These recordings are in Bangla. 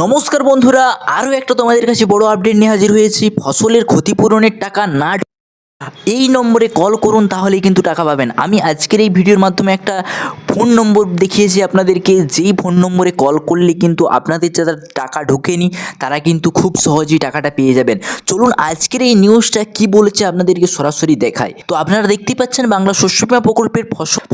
নমস্কার বন্ধুরা, আরও একটা তোমাদের কাছে বড় আপডেট নিয়ে হাজির হয়েছি। ফসলের ক্ষতিপূরণের টাকা না এই নম্বরে কল করুন, তাহলেই কিন্তু টাকা পাবেন। আমি আজকের এই ভিডিওর মাধ্যমে একটা ফোন নম্বর দেখিয়েছি আপনাদেরকে। যেই ফোন নম্বরে কল করলে কিন্তু আপনাদের যারা টাকা ঢোকেনি, তারা কিন্তু খুব সহজেই টাকাটা পেয়ে যাবেন। চলুন, আজকের এই নিউজটা কি বলেছে আপনাদেরকে সরাসরি দেখায় তো আপনারা দেখতেই পাচ্ছেন, বাংলা শস্য বীমা প্রকল্পের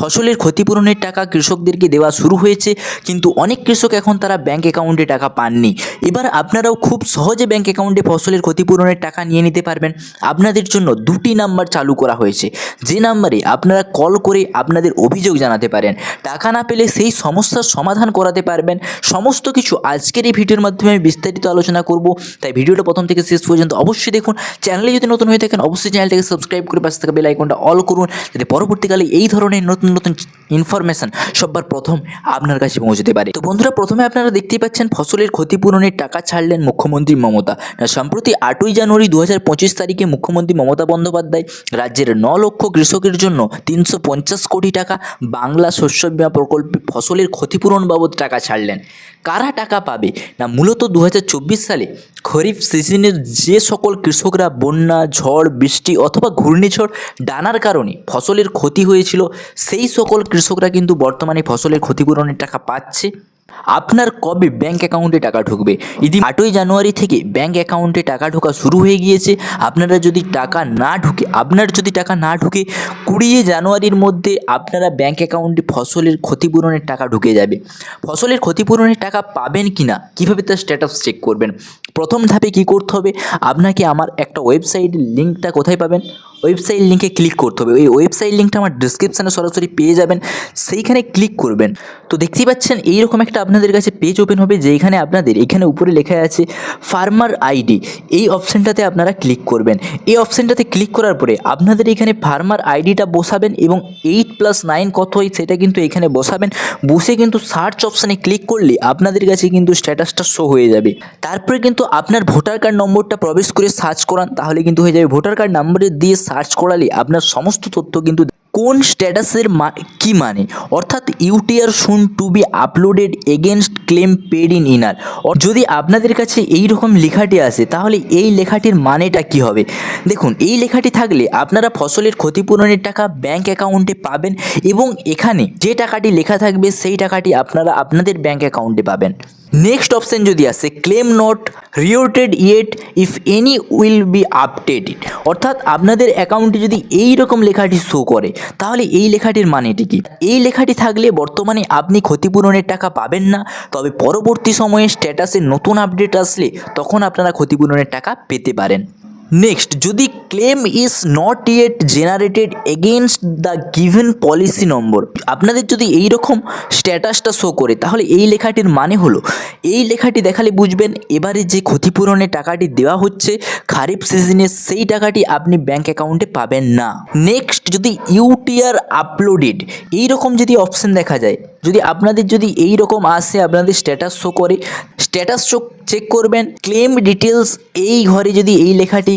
ফসলের ক্ষতিপূরণের টাকা কৃষকদেরকে দেওয়া শুরু হয়েছে। কিন্তু অনেক কৃষক এখন তারা ব্যাংক অ্যাকাউন্টে টাকা পাননি। এবার আপনারাও খুব সহজে ব্যাংক অ্যাকাউন্টে ফসলের ক্ষতিপূরণের টাকা নিয়ে নিতে পারবেন। আপনাদের জন্য দুটি নাম্বার চালু করা হয়েছে। যে নাম্বারে আপনারা কল করে আপনাদের অভিযোগ জানাতে পারেন, টাকা না পেলে সেই সমস্যার সমাধান করাতে পারবেন। সমস্ত কিছু আজকের এই ভিডিওর মাধ্যমে আমি বিস্তারিত আলোচনা করব। তাই ভিডিওটা প্রথম থেকে শেষ পর্যন্ত অবশ্যই দেখুন। চ্যানেলে যদি নতুন হয়ে থাকেন, অবশ্যই চ্যানেলটাকে সাবস্ক্রাইব করে পাশে থাকা বেল আইকনটা অল করুন। যাতে পরবর্তীকালে এই ধরনের নতুন নতুন ইনফরমেশন সবার প্রথম আপনার কাছে পৌঁছতে পারে। তো বন্ধুরা, প্রথমে আপনারা দেখতেই পাচ্ছেন, ফসলের ক্ষতিপূরণের টাকা ছাড়লেন মুখ্যমন্ত্রী মমতা। সম্প্রতি আটই জানুয়ারি দু হাজার পঁচিশ তারিখে মুখ্যমন্ত্রী মমতা বন্দ্যোপাধ্যায় রাজ্যের ন লক্ষ কৃষকের জন্য তিনশো পঞ্চাশ কোটি টাকা বাংলা শস্য বীমা প্রকল্পে ফসলের ক্ষতিপূরণ বাবদ টাকা ছাড়লেন। কারা টাকা পাবে? না, মূলত দু হাজার চব্বিশ সালে খরিফ সিজনের যে সকল কৃষকরা বন্যা, ঝড়, বৃষ্টি অথবা ঘূর্ণিঝড় ডানার কারণে ফসলের ক্ষতি হয়েছিল, সেই সকল কৃষকরা কিন্তু বর্তমানে ফসলের ক্ষতিপূরণের টাকা পাচ্ছে। আপনার কবে ব্যাঙ্ক অ্যাকাউন্টে টাকা ঢুকবে? ইতি আটই জানুয়ারি থেকে ব্যাঙ্ক অ্যাকাউন্টে টাকা ঢোকা শুরু হয়ে গিয়েছে। আপনারা যদি টাকা না ঢুকে, আপনার যদি টাকা না ঢুকে, কুড়িয়ে জানুয়ারির মধ্যে আপনারা ব্যাঙ্ক অ্যাকাউন্টে ফসলের ক্ষতিপূরণের টাকা ঢুকে যাবে। ফসলের ক্ষতিপূরণের টাকা পাবেন কি না কীভাবে তার স্ট্যাটাস চেক করবেন? প্রথম ধাপে কী করতে হবে? আপনাকে আমার একটা ওয়েবসাইট লিঙ্কটা কোথায় পাবেন? ওয়েবসাইট লিঙ্কে ক্লিক করতে হবে। ওই ওয়েবসাইট লিঙ্কটা আমার ডিসক্রিপশানে সরাসরি পেয়ে যাবেন। সেইখানে ক্লিক করবেন। তো দেখতেই পাচ্ছেন, এইরকম একটা আপনাদের কাছে পেজ ওপেন হবে, যেখানে আপনাদের এখানে উপরে লেখা আছে ফার্মার আইডি এই অপশানটাতে আপনারা ক্লিক করবেন। এই অপশানটাতে ক্লিক করার পরে আপনাদের এখানে ফার্মার আইডিটা বসাবেন এবং এইট প্লাস নাইন কত হয় সেটা কিন্তু এখানে বসাবেন। বসে কিন্তু সার্চ অপশানে ক্লিক করলে আপনাদের কাছে কিন্তু স্ট্যাটাসটা শো হয়ে যাবে। তারপরে কিন্তু আপনার ভোটার কার্ড নম্বরটা প্রবেশ করে সার্চ করান, তাহলে কিন্তু হয়ে যাবে। ভোটার কার্ড নম্বরে দিয়ে সার্চ করালে আপনার সমস্ত তথ্য কিন্তু কোন স্ট্যাটাসের কী মানে? অর্থাৎ UTR soon to be uploaded against claim paid in inner যদি আপনাদের কাছে এই রকম লেখাটি আসে, তাহলে এই লেখাটির মানেটা কি হবে? দেখুন, এই লেখাটি থাকলে আপনারা ফসলের ক্ষতিপূরণের টাকা ব্যাংক অ্যাকাউন্টে পাবেন এবং এখানে যে টাকাটি লেখা থাকবে, সেই টাকাটি আপনারা আপনাদের ব্যাংক অ্যাকাউন্টে পাবেন। নেক্সট অপশন যদি আসে claim not reported yet if any will be updated অর্থাৎ আপনাদের অ্যাকাউন্টে যদি এই রকম লেখাটি শো করে তাহলে এই লেখাটির মানেটি কি? এই লেখাটি থাকলে বর্তমানে আপনি ক্ষতিপূরণের টাকা পাবেন না, তবে পরবর্তী সময়ে স্ট্যাটাসে নতুন আপডেট আসলে তখন আপনারা ক্ষতিপূরণের টাকা পেতে পারেন। নেক্সট যদি claim is not yet generated against the given policy number আপনাদের যদি এই রকম স্ট্যাটাসটা শো করে, তাহলে এই লেখাটির মানে হলো এই লেখাটি দেখালে বুঝবেন এবারে যে ক্ষতিপূরণের টাকাটি দেওয়া হচ্ছে, খারিফ সিজনে সেই টাকাটি আপনি ব্যাংক অ্যাকাউন্টে পাবেন না। নেক্সট যদি ইউটিআর আপলোডেড এই রকম যদি অপশন দেখা যায়, যদি আপনাদের যদি এই রকম আসে, আপনাদের স্ট্যাটাস শো করে স্ট্যাটাস শো চেক করবেন ক্লেম ডিটেলস এই ঘরে যদি এই লেখাটি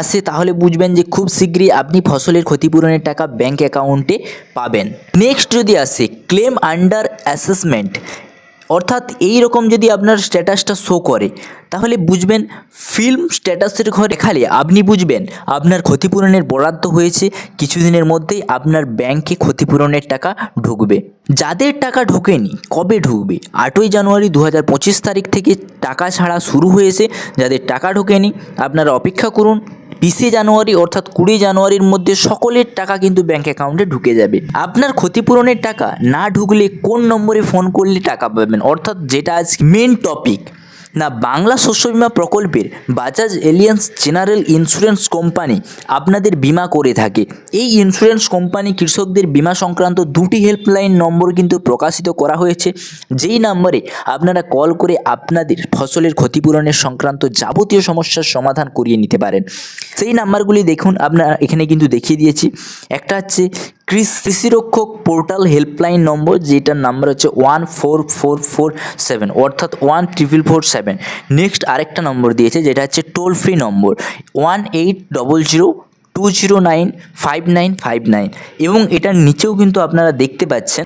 আসে, তাহলে বুঝবেন যে খুব শীঘ্রই আপনি ফসলের ক্ষতিপূরণের টাকা ব্যাংক অ্যাকাউন্টে পাবেন। নেক্সট যদি আসে ক্লেম আন্ডার অ্যাসেসমেন্ট অর্থাৎ এই রকম যদি আপনার স্ট্যাটাসটা শো করে, তাহলে বুঝবেন ফিল্ম স্ট্যাটাসের ঘরে খালি আপনি বুঝবেন আপনার ক্ষতিপূরণের বরাদ্দ হয়েছে, কিছুদিনের মধ্যেই আপনার ব্যাংকে ক্ষতিপূরণের টাকা ঢুকবে। যাদের টাকা ঢোকেনি, কবে ঢুকবে? আটই জানুয়ারি দু হাজার পঁচিশ তারিখ থেকে টাকা ছাড়া শুরু হয়েছে। যাদের টাকা ঢোকেনি, আপনারা অপেক্ষা করুন। বিশে জানুয়ারি অর্থাৎ কুড়ি জানুয়ারির মধ্যে সকলের টাকা কিন্তু ব্যাঙ্ক অ্যাকাউন্টে ঢুকে যাবে। আপনার ক্ষতিপূরণের টাকা না ঢুকলে কোন নম্বরে ফোন করলে টাকা পাবেন? অর্থাৎ যেটা আজ মেন টপিক না বাংলা শস্য বিমা প্রকল্পের Bajaj Allianz general insurance company আপনাদের বিমা করে থাকে। এই ইন্স্যুরেন্স কোম্পানি কৃষকদের বিমা সংক্রান্ত দুটি হেল্পলাইন নম্বর কিন্তু প্রকাশিত করা হয়েছে। যেই নম্বরে আপনারা কল করে আপনাদের ফসলের ক্ষতিপূরণের সংক্রান্ত যাবতীয় সমস্যার সমাধান করিয়ে নিতে পারেন। সেই নাম্বারগুলি দেখুন, আপনারা এখানে কিন্তু দেখিয়ে দিয়েছি। একটা হচ্ছে কৃষিরক্ষক পোর্টাল হেল্পলাইন নম্বর, যেটার নাম্বার হচ্ছে one four four four seven, অর্থাৎ one triple four seven. Next আরেকটা নম্বর দিয়েছে, যেটা হচ্ছে টোল ফ্রি নম্বর, one eight double zero two zero nine five nine five nine. এবং এটার নিচেও কিন্তু আপনারা দেখতে পাচ্ছেন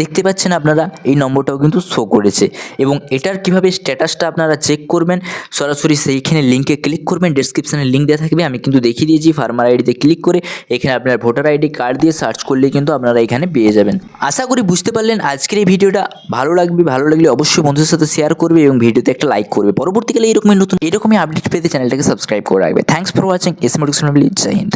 দেখতে পাচ্ছেন আপনারা, এই নম্বরটাও কিন্তু শো করেছে। এবং এটার কীভাবে স্ট্যাটাসটা আপনারা চেক করবেন, সরাসরি সেইখানে লিঙ্কে ক্লিক করবেন ডেসক্রিপশানে লিঙ্ক দেওয়া থাকবে, আমি কিন্তু দেখিয়ে দিয়েছি ফার্মার আইডিতে ক্লিক করে এখানে আপনার ভোটার আইডি কার্ড দিয়ে সার্চ করলে কিন্তু আপনারা এখানে পেয়ে যাবেন। আশা করি বুঝতে পারলেন, আজকের এই ভিডিওটা ভালো লাগবে, ভালো লাগলে অবশ্যই বন্ধুদের সাথে শেয়ার করবে এবং ভিডিওতে একটা লাইক করবে। পরবর্তীকালে এরকমই নতুন, এরকমই আপডেট পেতে চ্যানেলটাকে সাবস্ক্রাইব করে রাখবে। Thanks for watching S motivational Joy Hind